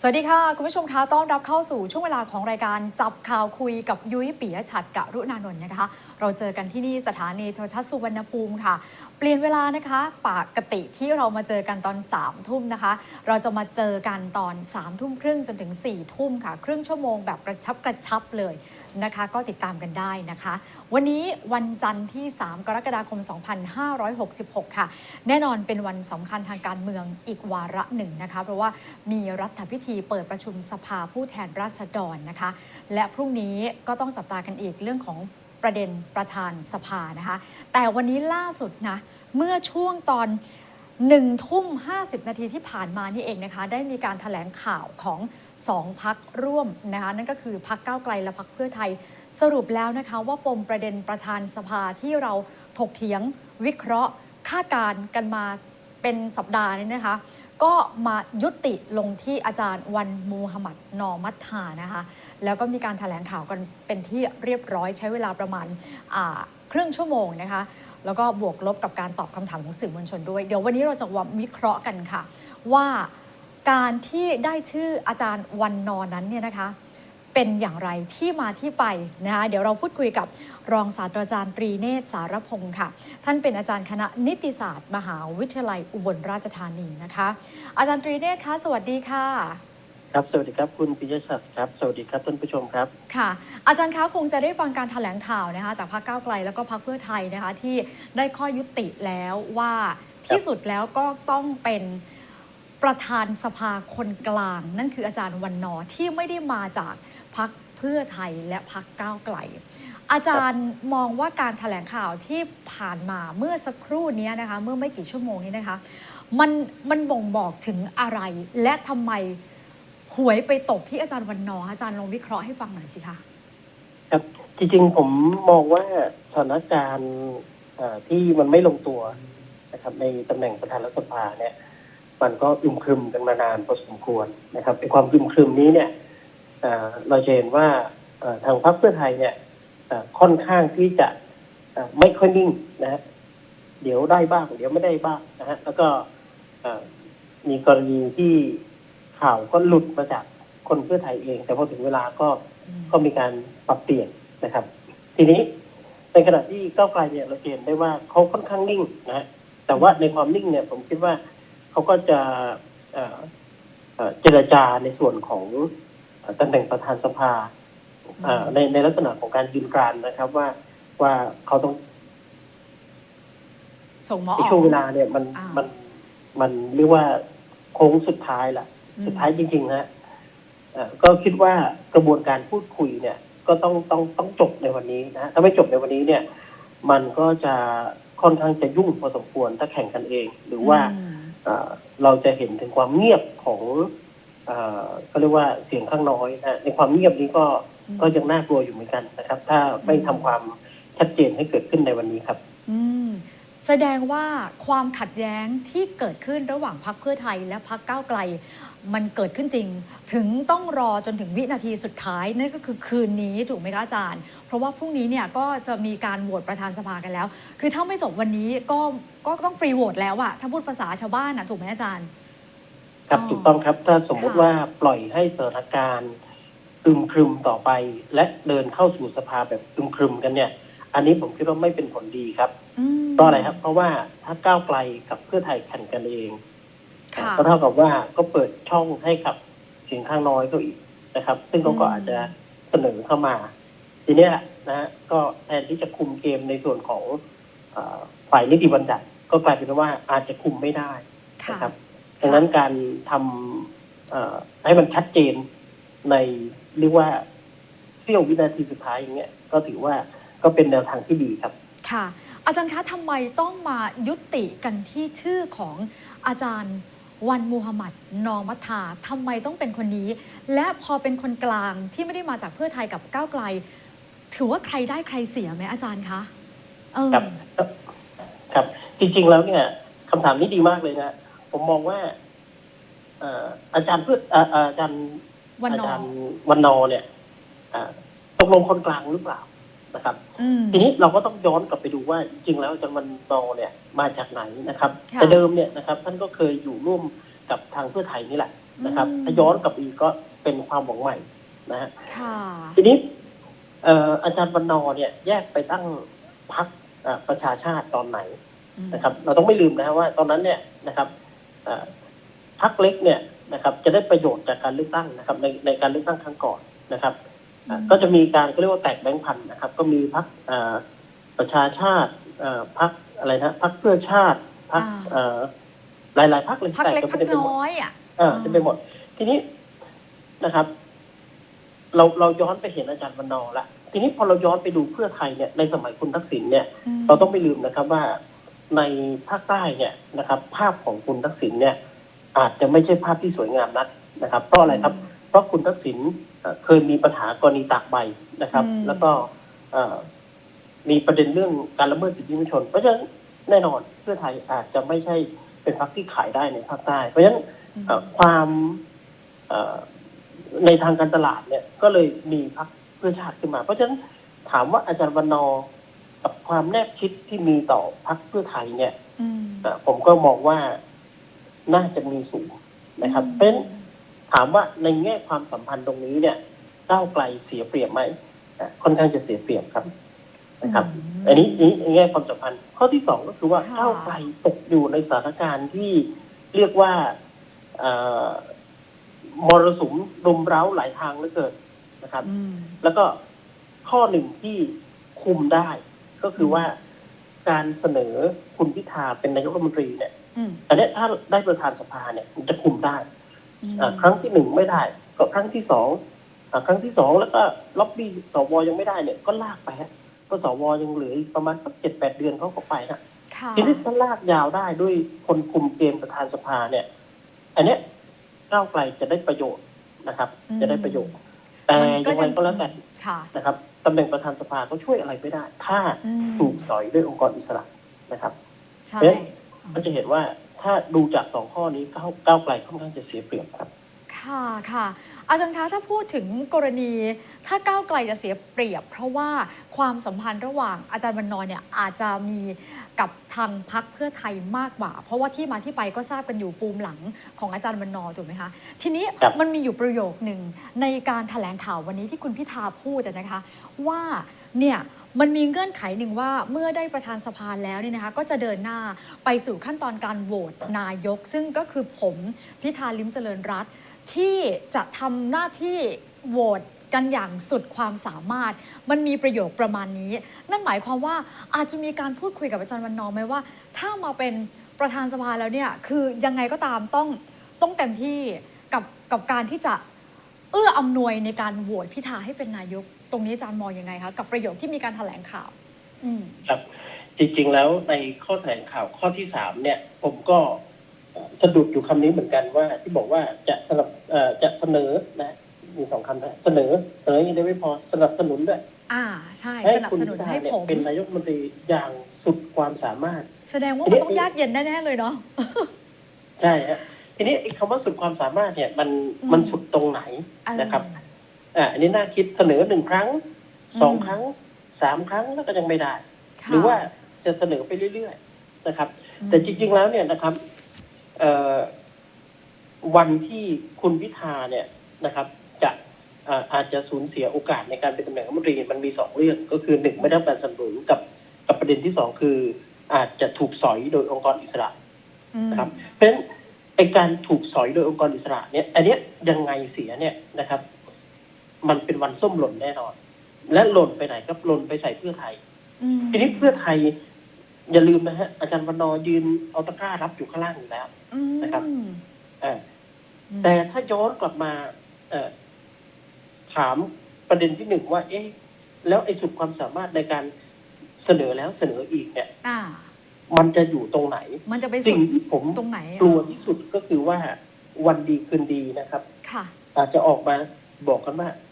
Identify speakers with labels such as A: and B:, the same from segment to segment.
A: สวัสดีค่ะ คุณผู้ชมคะต้อนรับเข้าสู่ช่วงเวลาของรายการจับข่าวคุยกับยุ้ยปิยชัดกะรุณานนท์นะคะ เราเจอกันที่นี่สถานีโทรทัศน์สุวรรณภูมิค่ะ เปลี่ยนเวลานะคะปกติที่เรามาเจอกันตอน3ามทุ่มนะคะ เราจะมาเจอกันตอน3ามทุ่มครึ่งจนถึง4ี่ทุ่มค่ะ ครึ่งชั่วโมงแบบกระชับกระชับเลย นะคะ ก็ติดตามกันได้นะคะ วันนี้วันจันทร์ที่ 3 กรกฎาคม 2566 ค่ะ แน่นอนเป็นวันสำคัญทางการเมืองอีกวาระหนึ่งนะคะ เพราะว่ามีรัฐพิธีเปิดประชุมสภาผู้แทนราษฎรนะคะ และพรุ่งนี้ก็ต้องจับตากันอีกเรื่องของประเด็นประธานสภานะคะ แต่วันนี้ล่าสุดนะ เมื่อช่วงตอน หนึ่งทุ่มห้าสิบนาทีที่ผ่านมานี่เองนะคะ ได้มีการถแถลงข่าวของสองพักร่วมนะคะนั่นก็คือพักก้าวไกลและพักเพื่อไทย สรุปแล้วนะคะว่าปมประเด็นประธานสภาที่เราถกเถียงวิเคราะห์คาดการ์กันมาเป็นสัปดาห์นี้นะคะ ก็มายุติลงที่อาจารย์วันมูฮัมหมัดนอมัตทานะคะ แล้วก็มีการถแถลงข่าวกันเป็นที่เรียบร้อยใช้เวลาประมาณาครึ่งชั่วโมงนะคะ แล้วก็บวกลบกับการตอบคำถามของสื่อมวลชนด้วย เดี๋ยววันนี้เราจะวิเคราะห์กันค่ะ ว่าการที่ได้ชื่ออาจารย์วันนอนนั้นเนี่ยนะคะ เป็นอย่างไรที่มาที่ไปนะคะเดี๋ยวเราพูดคุยกับรองศาสตราจารย์ตรีเนตรสารพงศ์ค่ะ ท่านเป็นอาจารย์คณะนิติศาสตร์ มหาวิทยาลัยอุบลราชธานีนะคะ อาจารย์ตรีเนตรคะสวัสดีค่ะ
B: ครับสวัสดีครับคุณปิยศักดิ์ครับสวัสดีครับท่านผู้ชมครับ
A: ค่ะ อาจารย์คะคงจะได้ฟังการถแถลงข่าวนะคะจากพรรคก้าวไกลแล้วก็พรรคเพื่อไทยนะคะที่ได้ข้อยุติแล้วว่าที่สุดแล้วก็ต้องเป็น ประธานสภาคนกลาง นั่นคืออาจารย์วันนอที่ไม่ได้มาจากพรรคเพื่อไทยและพรรคก้าวไกล อาจารย์มองว่าการถแถลงข่าวที่ผ่านมาเมื่อสักครู่นี้นะคะเมื่อไม่กี่ชั่วโมงนี้นะคะมันมันบ่งบอกถึงอะไร และทำไมหวยไปตกที่อาจารย์วันนออาจารย์ลองวิเคราะห์ให้ฟังหน่อยสิคะ
B: ครับจริงๆผมมองว่าสถานการณ์ที่มันไม่ลงตัวนะครับในตำแหน่งประธานรัฐสภาเนี่ย มันก็อึมครึมกันมานานพอสมควรนะครับในความอึมครึมนี้เนี่ยเอ่อเราจะเห็นว่าเอ่อทางพรรคเพื่อไทยเนี่ยเอ่อค่อนข้างที่จะเอ่อไม่ค่อยนิ่งนะฮะเดี๋ยวได้บ้าง เดี๋ยวไม่ได้บ้างนะฮะแล้วก็เอ่อมีกรณีที่ข่าวก็หลุดมาจากคนเพื่อไทยเอง แต่พอถึงเวลาก็ก็มีการปรับเปลี่ยนนะครับ ทีนี้ในขณะที่ก้าวไกลเนี่ยเราจะเห็นได้ว่าเขาค่อนข้างนิ่งนะฮะแต่ว่าในความนิ่งเนี่ยผมคิดว่า เขาก็จะเอ่อเอ่อเจรจาในส่วนของเอ่อตำแหน่งประธานสภาเอ่อในในลักษณะของการยืนกรานนะครับว่าว่าเขาต้อง
A: ส่งหมอ
B: ใน
A: ออก
B: ช่วงเวลาเนี่ยมัน
A: อ่ามั
B: มันมันเรียกว่าโค้งสุดท้ายละ
A: อืม
B: สุดท้ายจริงๆนะเอ่อก็คิดว่ากระบวนการพูดคุยเนี่ย ก็ต้องต้องต้องจบในวันนี้นะถ้าไม่จบในวันนี้เนี่ย มันก็จะค่อนข้างจะยุ่งพอสมควรถ้าแข่งกันเอง หรือว่า
A: อืม
B: เอ่อเราจะเห็นถึงความเงียบของเอ่อเขาเรียกว่าเสียงข้างน้อยนะในความเงียบนี้ก็
A: อืม
B: ก็ยังน่ากลัวอยู่เหมือนกันนะครับ ถ้าไม่ทำความชัดเจนให้เกิดขึ้นในวันนี้ครับ
A: อืมแสดงว่าความขัดแย้งที่เกิดขึ้นระหว่างพรรคเพื่อไทยและพรรคก้าวไกล มันเกิดขึ้นจริง ถึงต้องรอจนถึงวินาทีสุดท้าย นั่นก็คือคืนนี้ถูกไหมคะอาจารย์ เพราะว่าพรุ่งนี้เนี่ยก็จะมีการโหวตประธานสภากันแล้ว คือถ้าไม่จบวันนี้ก็ก็ต้องฟรีโหวตแล้วอะถ้าพูดภาษาชาวบ้านอะถูกไหมอาจารย์
B: ครับ
A: อ๋อ
B: ถูกต้องครับถ้าสมมุติ
A: ค่ะ
B: ว่าปล่อยให้สถานการณ์อึมครึมต่อไป และเดินเข้าสู่สภาแบบอึมครึมกันเนี่ย อันนี้ผมคิดว่าไม่เป็นผลดีครับ
A: อืม
B: เพราะอะไรครับ เพราะว่าถ้าก้าวไกลกับเพื่อไทยแข่งกันเอง
A: ค่ะ
B: ก็เท่ากับว่าก็เปิดช่องให้กับเสียงข้างน้อยก็อีกนะครับ ซึ่งเขาก็
A: อืม
B: อาจจะเสนอเข้ามา ทีเนี้ยนะฮะก็แทนที่จะคุมเกมในส่วนของเออฝ่ายนิติบัญญัติก็กลายเป็นว่าอาจจะคุมไม่ได้
A: ค่ะ
B: นะครับดังนั้นการทำเอ่อให้มันชัดเจนในเรียกว่าเสี้ยววินาทีสุดท้ายอย่างเงี้ยก็ถือว่าก็เป็นแนวทางที่ดีครับ
A: ค่ะ อาจารย์คะทำไมต้องมายุติกันที่ชื่อของอาจารย์ วันมูฮัมหมัด นอมัทาทำไมต้องเป็นคนนี้ และพอเป็นคนกลางที่ไม่ได้มาจากเพื่อไทยกับก้าวไกล ถือว่าใครได้ใครเสียไหมอาจารย์คะเออ
B: ครับครับ จริง ๆ แล้วเนี่ยคำถามนี้ดีมากเลยนะ ผมมองว่าเอ่ออาจารย์เพื่ออ่าอ่าอาจารย์
A: วันนอ
B: อาจารย์วันนอเนี่ยอ่าตกลงคนกลางหรือเปล่า นะครับ
A: อืม
B: ทีนี้เราก็ต้องย้อนกลับไปดูว่าจริงๆแล้วอาจารย์วันนอเนี่ยมาจากไหนนะครับ
A: ค่ะ
B: แต่เดิมเนี่ยนะครับท่านก็เคยอยู่ร่วมกับทางเพื่อไทยนี่แหละนะครับ
A: อืม
B: ถ้าย้อนกลับอีกก็เป็นความหวังใหม่นะฮะ
A: ค่ะ
B: ทีนี้เอ่ออาจารย์วันนอร์เนี่ยแยกไปตั้งพักประชาชาติตอนไหน
A: อืม
B: นะครับ เราต้องไม่ลืมนะว่าตอนนั้นเนี่ยนะครับเอ่อพักเล็กเนี่ยนะครับ จะได้ประโยชน์จากการเลือกตั้งนะครับ ในในการเลือกตั้งครั้งก่อนนะครับอะ ก็จะมีการเขาเรียกว่าแตกแบงค์พันธุ์นะครับ ก็มีพักประชาชาติเอ่อพักอะไรนะพักเพื่อชาติพักหลายหลายๆพักเลย
A: พักเล็ก
B: แต
A: พัก
B: ไปหมด
A: น้อยอะ
B: อ่าจะไปหมด ทีนี้นะครับ เราเราย้อนไปเห็นอาจารย์วันนอร์ละทีนี้พอเราย้อนไปดูเพื่อไทยเนี่ยในสมัยคุณทักษิณเนี่ย
A: ม
B: เราต้องไม่ลืมนะครับว่าในภาคใต้เนี่ยนะครับ ภาพของคุณทักษิณเนี่ย อาจจะไม่ใช่ภาพที่สวยงามนักนะครับเพราะอะไรครับ เพราะคุณทักษิณ เอ่อเคยมีปัญหากรณีตากใบนะครับ
A: อืม
B: แล้วก็เอ่อมีประเด็นเรื่องการละเมิดสิทธิมนุษยชน เพราะฉะนั้นแน่นอนเพื่อไทยอาจจะไม่ใช่เป็นพรรคที่ขายได้ในภาคใต้เพราะฉะนั้น เอ่อความเอ่อในทางการตลาดเนี่ยก็เลยมีพรรคเพื่อชาติขึ้นมา เพราะฉะนั้นถามว่าอาจารย์วันนอร์กับความแนบชิดที่มีต่อพรรคเพื่อไทยเนี่ย
A: อืม
B: เอ่อผมก็มองว่าน่าจะมีสูงนะครับเพราะฉะนั้น ถามว่าในแง่ความสัมพันธ์ตรงนี้เนี่ยก้าวไกลเสียเปรียบไหมอะค่อนข้างจะเสียเปรียบครับนะครับ
A: ม
B: อันนี้นี้ในแง่ความสัมพันธ์ ข้อที่สองก็คือว่า
A: ค่ะ
B: ก้าวไกลตกอยู่ในสถานการณ์ที่เรียกว่าเอ่อมรสุมรุมเร้าหลายทางเหลือเกินนะครับ
A: อืม
B: แล้วก็ข้อหนึ่งที่คุมได้ ก็คือว่าการเสนอคุณพิธาเป็นนายกรัฐมนตรีเนี่ย
A: อืม
B: อันเนี้ยถ้าได้ประธานสภาเนี่ยมันจะคุมได้
A: อืม
B: อ่า ครั้งที่หนึ่งไม่ได้ ก็ครั้งที่สองอ่าครั้งที่สองแล้วก็ล็อบบี้สวยังไม่ได้เนี่ย ก็ลากไปฮะก็สวยังเหลืออีกประมาณสักเจ็ดแปดเดือนเขาก็ไปนะ
A: ค่ะ
B: ทีนี้ถ้าลากยาวได้ด้วยคนคุมเกมประธานสภาเนี่ย อันเนี้ยก้าวไกลจะได้ประโยชน์นะครับ จะได้ประโยชน์ แต่
A: มันก็
B: ยังไงก็แล้วแต่
A: ค่ะ
B: นะครับตำแหน่งประธานสภาก็ช่วยอะไรไม่ได้ ถ้า
A: อืม
B: ถูกสอยด้วยองค์กรอิสระนะครับ
A: ใช่
B: เอ๊ะก็จะเห็นว่า ถ้าดูจากสองข้อนี้ก้าวก้าวไกลค่อนข้างจะเสียเปรียบครับ
A: ค่ะค่ะ อาจารย์คะถ้าพูดถึงกรณีถ้าก้าวไกลจะเสียเปรียบ เพราะว่าความสัมพันธ์ระหว่างอาจารย์วันนอร์เนี่ยอาจจะมีกับทางพักเพื่อไทยมากกว่า เพราะว่าที่มาที่ไปก็ทราบกันอยู่ปูมหลังของอาจารย์วันนอถูกไหมคะ ทีนี้
B: ครับ
A: มันมีอยู่ประโยคหนึ่งในการถแถลงข่าววันนี้ที่คุณพิธาพูดอะนะคะ ว่าเนี่ย มันมีเงื่อนไขหนึ่งว่าเมื่อได้ประธานสภาแล้วเนี่ยนะคะก็จะเดินหน้าไปสู่ขั้นตอนการโหวตนายก ซึ่งก็คือผมพิธาลิมเจริญรัตที่จะทำหน้าที่โหวตกันอย่างสุดความสามารถ มันมีประโยคประมาณนี้ นั่นหมายความว่าอาจจะมีการพูดคุยกับอาจารย์วันนอร์ไหมว่า ถ้ามาเป็นประธานสภาแล้วเนี่ยคือยังไงก็ตามต้องต้องเต็มที่กับกับการที่จะเอื้ออำนวยในการโหวตพิธาให้เป็นนายก ตรงนี้อาจารย์มองยังไงคะกับประโยคที่มีการแถลงข่าว อืม
B: ครับ จริง ๆ แล้วในข้อแถลงข่าวข้อที่สามเนี่ย ผมก็เอ่อสะดุดอยู่คำนี้เหมือนกันว่า ที่บอกว่าจะสนับเอ่อจะเสนอนะมีสองคำนะเสนอเสนออย่างเดียวไม่พอสนับสนุนด้วย
A: อ่าใช่
B: ให้
A: สนับ
B: คุณ
A: สนุน
B: พิธา
A: ให้
B: เนี่ย
A: ผม
B: เป็นนายกรัฐมนตรีอย่างสุดความสามารถ
A: แสดงว่ามันต้องยากเย็นแน่ๆเลยเนาะ
B: ใช่ฮะทีนี้ไอ้คำว่าสุดความสามารถเนี่ย มัน
A: อืม
B: มันสุดตรงไหนนะครับ อ่าอันนี้น่าคิดเสนอหนึ่งครั้งสอง
A: อืม
B: ครั้งสามครั้งแล้วก็ยังไม่ได้
A: ค่ะ
B: หรือว่าจะเสนอไปเรื่อยๆนะครับ
A: อืม
B: แต่จริง ๆ แล้วเนี่ยนะครับเอ่อวันที่คุณพิธาเนี่ยนะครับ จะอ่าอาจจะสูญเสียโอกาสในการเป็นตำแหน่งรัฐมนตรีมันมีสองเรื่อง ก็คือหนึ่งไม่ได้รับการสนับสนุนกับกับประเด็นที่สองคือ อาจจะถูกสอยโดยองค์กรอิสระ
A: อืม
B: นะครับเพราะฉะนั้นไอการถูกสอยโดยองค์กรอิสระเนี่ยอันเนี้ยยังไงเสียเนี่ยนะครับ มันเป็นวันส้มหล่นแน่นอน และหล่นไปไหนครับหล่นไปใส่เพื่อไทย
A: อืม
B: ทีนี้เพื่อไทย อย่าลืมนะฮะอาจารย์วันนอร์ยืนเอาตะกร้ารับอยู่ข้างล่างอยู่แล้ว
A: อืม
B: นะครับเออ
A: อืม
B: แต่ถ้าย้อนกลับมาเออถามประเด็นที่หนึ่งว่า เอ๊ะแล้วไอ้สุดความสามารถในการเสนอแล้วเสนออีกเนี่ย
A: อ่า
B: มันจะอยู่ตรงไหน
A: มันจะไปสุ
B: สิ่ง
A: ด
B: ที่ผม
A: ตรงไหนอะ
B: กลัวที่สุดก็คือว่าวันดีคืนดีนะครับ
A: ค่ะ
B: อาจจะออกมาบอกกันว่าเอ่อ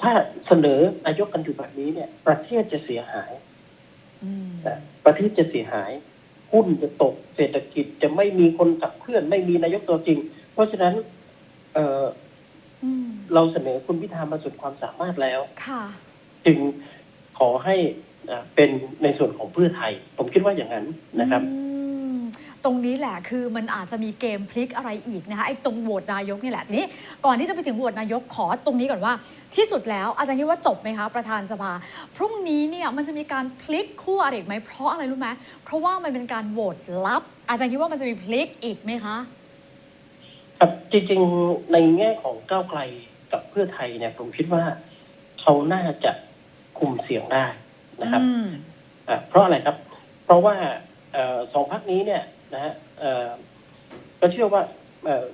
B: ถ้าเสนอนายกกันอยู่แบบนี้เนี่ย ประเทศจะเสียหาย
A: อืม
B: นะประเทศจะเสียหาย หุ้นจะตก เศรษฐกิจจะไม่มีคนขับเคลื่อน ไม่มีนายกตัวจริง เพราะฉะนั้นเอ่อ
A: อืม
B: เราเสนอคุณพิธามาสุดความสามารถแล้ว
A: ค่ะ
B: จึงขอให้อ่าเป็นในส่วนของเพื่อไทย ผมคิดว่าอย่างนั้นนะครับ
A: อืม ตรงนี้แหละคือมันอาจจะมีเกมพลิกอะไรอีกนะคะไอ้ตรงโหวตนายกนี่แหละทีนี้ก่อนที่จะไปถึงโหวตนายกขอตรงนี้ก่อนว่า ที่สุดแล้วอาจารย์คิดว่าจบไหมคะประธานสภา พรุ่งนี้เนี่ยมันจะมีการพลิกคู่อะไรอีกไหมเพราะอะไรรู้ไหมเพราะว่ามันเป็นการโหวตลับ อาจารย์คิดว่ามันจะมีพลิกอีกไหมคะ
B: ครับจริงๆในแง่ของก้าวไกลกับเพื่อไทยเนี่ยผมคิดว่าเขาน่าจะคุมเสียงได้นะครับ
A: อืม
B: อะเพราะอะไรครับ เพราะว่าเอ่อ สองพักนี้เนี่ยนะฮะเอ่อก็เชื่อว่าเอ่อ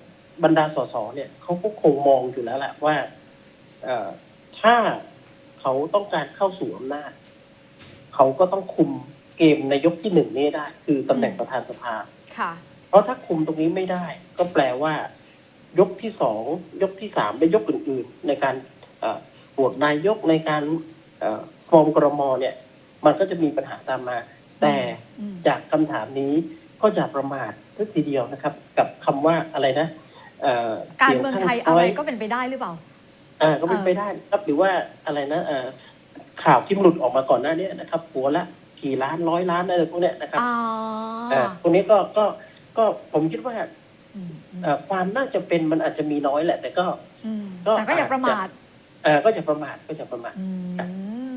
B: บรรดาสสเนี่ยเขาก็คงมองอยู่แล้วแหละว่าเอ่อถ้าเขาต้องการเข้าสู่อำนาจ เขาก็ต้องคุมเกมในยกที่หนึ่งนี้ได้ คือตำแหน่งประธานสภา
A: ค่ะ
B: เพราะถ้าคุมตรงนี้ไม่ได้ ก็แปลว่า ยกที่สองยกที่สามและยกอื่น ๆ ในการเอ่อโหวตนายกในการเอ่อฟอร์มกรมเนี่ย มันก็จะมีปัญหาตามมา แต่
A: อืม
B: จากคำถามนี้ก็จะประมาททุกทีเดียวนะครับ กับคำว่าอะไรนะเอ่อ
A: การเมืองไทย
B: สี
A: อะไร
B: ข้าง
A: ก็เป็นไปได้หรือเปล่า
B: อ่าก็เป็น
A: เออ
B: ไปได้ครับหรือว่าอะไรนะเอ่อข่าวที่หลุดออกมาก่อนหน้านี้นะครับหัวละกี่ล้านร้อยล้านอะไรพวกเนี้ยนะครับ
A: อ๋อ
B: อ่าพวกนี้ก็ก็ก็ผมคิดว่า
A: อืมอืม
B: เอ่อความน่าจะเป็นมันอาจจะมีน้อยแหละ แต่ก็
A: อืม
B: ก็
A: แต่ก็อย่าประมาท
B: เอ่อก็จะประมาทก็จะประมาท
A: อื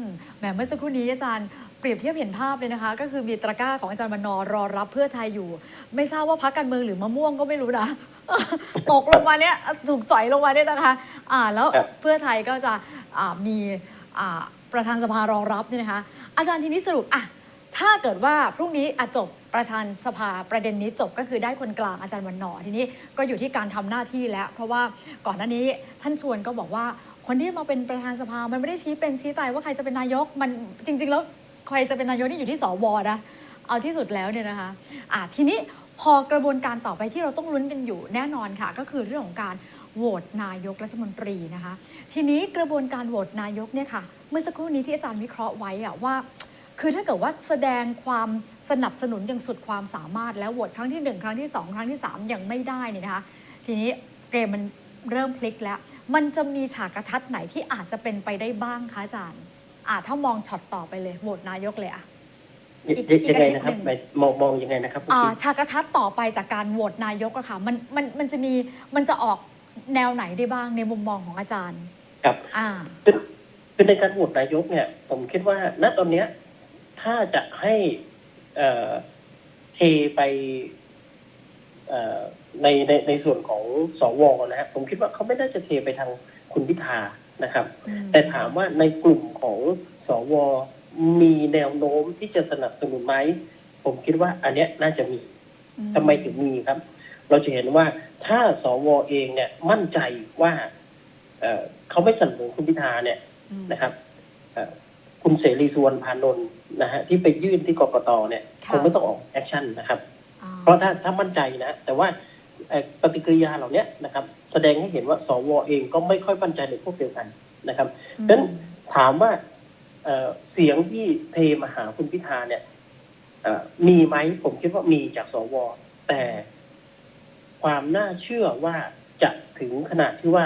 A: มแหมเมื่อสักครู่นี้อาจารย์ เปรียบเทียบเห็นภาพเลยนะคะ ก็คือมีตะกร้าของอาจารย์วันนอร์รอรับเพื่อไทยอยู่ ไม่ทราบว่าพักการเมืองหรือมะม่วงก็ไม่รู้นะตกลงมาเนี่ยถูกสอยลงมาเนี่ยนะคะ อ่าแล้ว
B: ครับ
A: เพื่อไทยก็จะอ่ามีอ่าประธานสภารองรับเนี่ยนะคะ อาจารย์ทีนี้สรุปอะถ้าเกิดว่าพรุ่งนี้อะจบประธานสภาประเด็นนี้จบก็คือได้คนกลางอาจารย์วันนอร์ทีนี้ก็อยู่ที่การทำหน้าที่แล้ว เพราะว่าก่อนหน้านี้ท่านชวนก็บอกว่าคนที่มาเป็นประธานสภามันไม่ได้ชี้เป็นชี้ตายว่าใครจะเป็นนายกมันจริง ๆ แล้ว ใครจะเป็นนายกนี่อยู่ที่สวนะเอาที่สุดแล้วเนี่ยนะคะะทีนี้พอกระบวนการต่อไปที่เราต้องลุ้นกันอยู่แน่นอนค่ะ ก็คือเรื่องของการโหวตนายกรัฐมนตรีนะคะ ทีนี้กระบวนการโหวตนายกเนี่ยค่ะ เมื่อสักครู่นี้ที่อาจารย์วิเคราะห์ไว้อะว่า คือถ้าเกิดว่าแสดงความสนับสนุนอย่างสุดความสามารถแล้วโหวตครั้งที่หนึ่งครั้งที่สองครั้งที่สามยังไม่ได้เนี่ยนะคะ ทีนี้เกมมันเริ่มพลิกแล้ว มันจะมีฉากกระทัดไหนที่อาจจะเป็นไปได้บ้างคะอาจารย์ อ่าถ้ามองช็อตต่อไปเลยโหวตนายกเลยอะอีกอีก
B: ยังไง
A: อาทิตย์
B: นะครับ
A: หนึ่ง
B: หมายมองมองยังไงนะครับคุณ
A: อ่า
B: คิม
A: ฉากกระทัดต่อไปจากการโหวตนายกอะค่ะมันมันมันจะมีมันจะออกแนวไหนได้บ้างในมุมมองของอาจารย์
B: ครับ
A: อ่า
B: คือคือในการโหวตนายกเนี่ย ผมคิดว่าณตอนเนี้ย ถ้าจะให้เอ่อเทไปเอ่อในในในส่วนของสวนะฮะผมคิดว่าเขาไม่น่าจะเทไปทางคุณพิธา นะครับ แต่ถามว่าในกลุ่มของสวมีแนวโน้มที่จะสนับสนุนไหมผมคิดว่าอันเนี้ยน่าจะมี
A: อื
B: ทำไมถึงมีครับ เราจะเห็นว่าถ้าสวเองเนี่ยมั่นใจว่าเอ่อเขาไม่สนับสนุนคุณพิธาเนี่ย
A: อืม
B: นะครับเอ่อคุณเสรีสุวรรณพานนท์นะฮะที่ไปยื่นที่กกตเนี่ย
A: ค่ะ
B: คงไม่ต้องออกแอคชั่นนะครับ
A: อ่
B: เพราะถ้าถ้ามั่นใจนะ แต่ว่าเอ่อปฏิกิริยาเหล่าเนี้ยนะครับ แสดงให้เห็นว่าสวเองก็ไม่ค่อยมั่นใจในพวกเดียวกันนะครับ
A: อืม
B: ฉะนั้นถามว่าเอ่อเสียงที่เทมาหาคุณพิธาเนี่ยเอ่อมีไหมผมคิดว่ามีจากสว แต่ความน่าเชื่อว่าจะถึงขนาดที่ว่า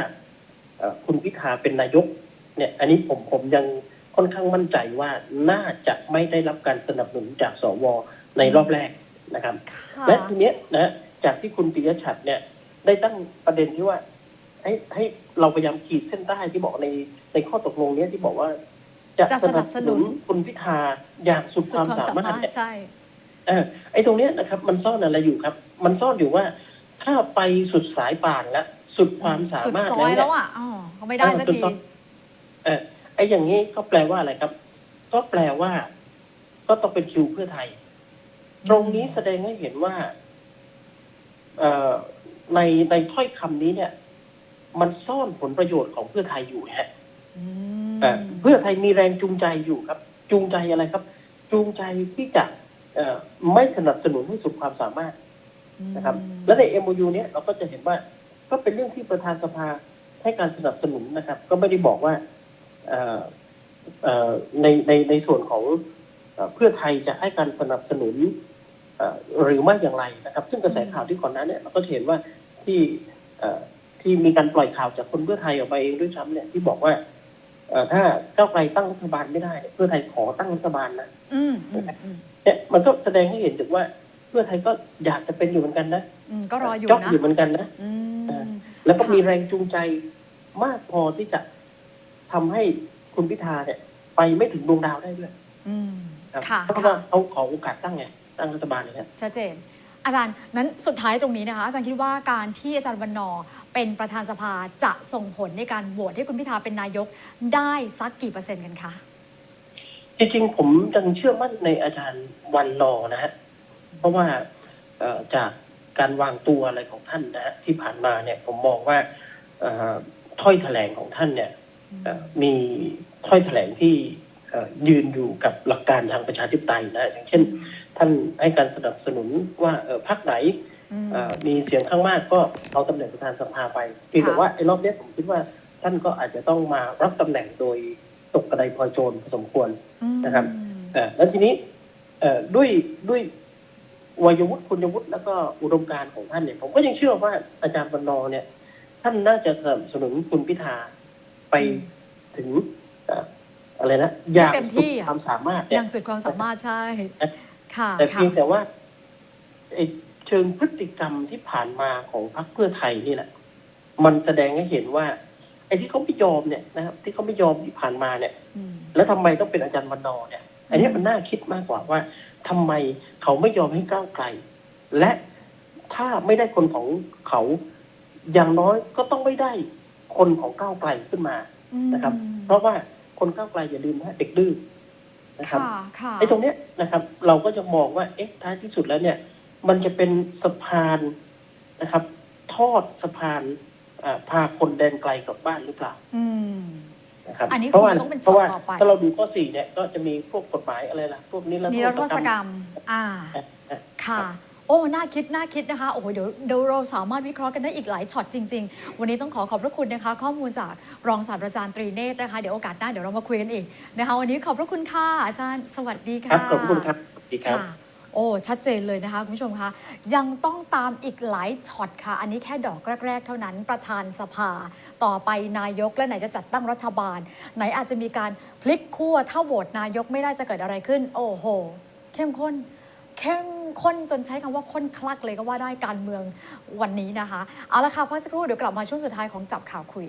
B: เอ่อคุณพิธาเป็นนายก เนี่ย อันนี้ผมผมยังค่อนข้างมั่นใจว่าน่าจะไม่ได้รับการสนับสนุนจากสวในรอบแรกนะครับ
A: ค่ะ
B: และทีเนี้ยนะจากที่คุณปิยชัดเนี่ย ได้ตั้งประเด็นที่ว่า ให้ให้เราพยายามขีดเส้นใต้ที่บอกในในข้อตกลงเนี้ยที่บอกว่า จะ
A: จะ
B: ส
A: สนั
B: นั
A: บบส
B: ส
A: นุ
B: นุ
A: น
B: นคุณพิธาอย่างสุด
A: สุ
B: ค
A: ด
B: วาม
A: ความ
B: สา
A: สามา
B: รถ
A: มารถ
B: เนี่ย
A: ใช่
B: เออไอ้ตรงเนี้ยนะครับ มันซ่อนอะไรอยู่ครับ มันซ่อนอยู่ว่าถ้าไปสุดสายป่านแล้วสุดความสา
A: สุด
B: มารถ
A: ซอ
B: แล้ว
A: ย
B: เนี่
A: แล้
B: ยว
A: อะอ๋อก็ไม่ได้สัก
B: เออถู
A: ที
B: กต้องเออไอ้อย่างนี้ก็แปลว่าอะไรครับ ก็แปลว่า ก็ต้องเป็นคิวเพื่อไทย ตรงนี้แสดงให้เห็นว่า เอ่อ ในในถ้อยคำนี้เนี่ย มันซ่อนผลประโยชน์ของเพื่อไทยอยู่ฮะ
A: อืม
B: เอ่อเพื่อไทยมีแรงจูงใจอยู่ครับ จูงใจอะไรครับ จูงใจที่จะเอ่อไม่สนับสนุนให้สุดความสามารถนะครับ และใน MOU เนี้ยเราก็จะเห็นว่า ก็เป็นเรื่องที่ประธานสภาให้การสนับสนุนนะครับ ก็ไม่ได้บอกว่าเอ่อเอ่อในในในส่วนของเอ่อเพื่อไทยจะให้การสนับสนุนเอ่อ หรือไม่อย่างไรนะครับ ซึ่งกระแสข่าวที่ก่อนหน้าเนี้เราก็จะเห็นว่าที่เอ่อที่มีการปล่อยข่าวจากคนเพื่อไทยออกมาเองด้วยซ้ำเนี่ยที่บอกว่าเอ่อถ้าก้าวไกลตั้งรัฐบาลไม่ได้เนี่ยเพื่อไทยขอตั้งรัฐบาลนะ
A: อืมอืมอืม
B: เนี่ยมันก็แสดงให้เห็นถึงว่าพื่อไทยก็อยากจะเป็นอยู่เหมือนกันนะ
A: อืมก็รออยู่
B: จ๊อก
A: นะ
B: อยู่เหมือนกันนะ
A: อืม
B: แล้วก็
A: ค่ะ
B: มีแรงจูงใจมากพอที่จะทำให้คุณพิธาเนี่ย ไปไม่ถึงดวงดาวได้ด้วย
A: อืม
B: ครับ
A: ค่ะ
B: เพราะว่าเขาขอโอกาสตั้งไง ตั้งรัฐบาลเนี่ย
A: ชัดเจน อาจารย์นั้นสุดท้ายตรงนี้นะคะ อาจารย์คิดว่าการที่อาจารย์วันนอร์เป็นประธานสภาจะส่งผลในการโหวตให้คุณพิธาเป็นนายกได้สักกี่เปอร์เซ็นต์กันคะ
B: จริงๆ ผมยังเชื่อมั่นในอาจารย์วันนอร์นะฮะเพราะว่าเอ่อจากการวางตัวอะไรของท่านนะฮะที่ผ่านมาเนี่ยผมมองว่าเอ่อถ้อยแถลงของท่านเนี่ยเอ่อมีถ้อยแถลงที่เอ่อยืนอยู่กับหลักการทางประชาธิปไตยนะอย่างเช่น ท่านให้การสนับสนุนว่าเออพรรคไหน
A: อืม
B: เอ่อมีเสียงข้างมากก็เอาตำแหน่งประธานสภาไปเพียงแต่
A: ค่ะ
B: ว่าไอ้รอบเนี้ยผมคิดว่าท่านก็อาจจะต้องมารับตำแหน่งโดยตกกระไดพลอยโจรพอสมควร
A: อืม
B: นะครับ เอ่อแล้วทีนี้เอ่อด้วยด้วยวัยวุฒิคุณวุฒิแล้วก็อุดมการณ์ของท่านเนี่ยผมก็ยังเชื่อว่าอาจารย์บรรณอเนี่ย ท่านน่าจะสนับสนุนคุณพิธาไปถึงเอ่ออะไรนะอย่าง
A: เต็มที่
B: สุด
A: อะ
B: ความสามารถ
A: อ
B: เนี่ย
A: ย่างสุดความสามารถใช่ ค่ะ
B: แต่
A: ค่ะ
B: เพียงแต่ว่าไอ้เชิงพฤติกรรมที่ผ่านมาของพรรคเพื่อไทยนี่แหละมันแสดงให้เห็นว่า ไอ้ที่เขาไม่ยอมเนี่ยนะครับที่เขาไม่ยอมที่ผ่านมาเนี่ย
A: อืม
B: แล้วทำไมต้องเป็นอาจารย์วันนอร์เนี่ย อันนี้มันน่าคิดมากกว่าว่าทำไมเขาไม่ยอมให้ก้าวไกล และถ้าไม่ได้คนของเขาอย่างน้อยก็ต้องไม่ได้คนของก้าวไกลขึ้นมานะครับ เพราะว่าคนก้าวไกลอย่าลืมนะเด็กดื้อ นะครับ
A: ค่ะค่ะ
B: ไอ้ตรงเนี้ยนะครับ เราก็จะมองว่าเอ๊ะท้ายที่สุดแล้วเนี่ย มันจะเป็นสะพานนะครับ ทอดสะพานอ่าพาคนแดนไกลกลับบ้านหรือเปล่า
A: อืม
B: นะครับ
A: อันนี้
B: เพราะว่า
A: คงจะต้องเป็น
B: เพราะว่า
A: ช็อตต่อไป
B: ถ้าเราดูข้อสี่เนี่ยก็จะมีพวกกฎหมายอะไรล่ะพวกนี้แล้ว
A: นิรโทษกรรม อ่า ค่ะโอ้น่าคิดน่าคิดนะคะโอ้โหเดี๋ยวเดี๋ยวเราสามารถวิเคราะห์กันได้อีกหลายช็อตจริง ๆ วันนี้ต้องขอขอบพระคุณนะคะ ข้อมูลจากรองศาสตราจารย์ตรีเนตรนะคะเดี๋ยวโอกาสหน้าเดี๋ยวเรามาคุยกันอีกนะคะวันนี้ขอบพระคุณค่ะอาจารย์สวัสดี
B: ครั
A: ค่ะ
B: บขอบคุณครับสวัสดีครับ
A: ค่ะโอ้ชัดเจนเลยนะคะคุณผู้ชมคะยังต้องตามอีกหลายช็อตค่ะ อันนี้แค่ดอกแรก ๆ เท่านั้นประธานสภา ต่อไปนายกและไหนจะจัดตั้งรัฐบาล ไหนอาจจะมีการพลิกขั้วถ้าโหวตนายกไม่ได้จะเกิดอะไรขึ้น โอ้โห เข้มข้น เข้ม ข้นจนใช้คำว่าข้นคลักเลยก็ว่าได้การเมืองวันนี้นะคะ เอาละค่ะพักสักครู่เดี๋ยวกลับมาช่วงสุดท้ายของจับข่าวคุย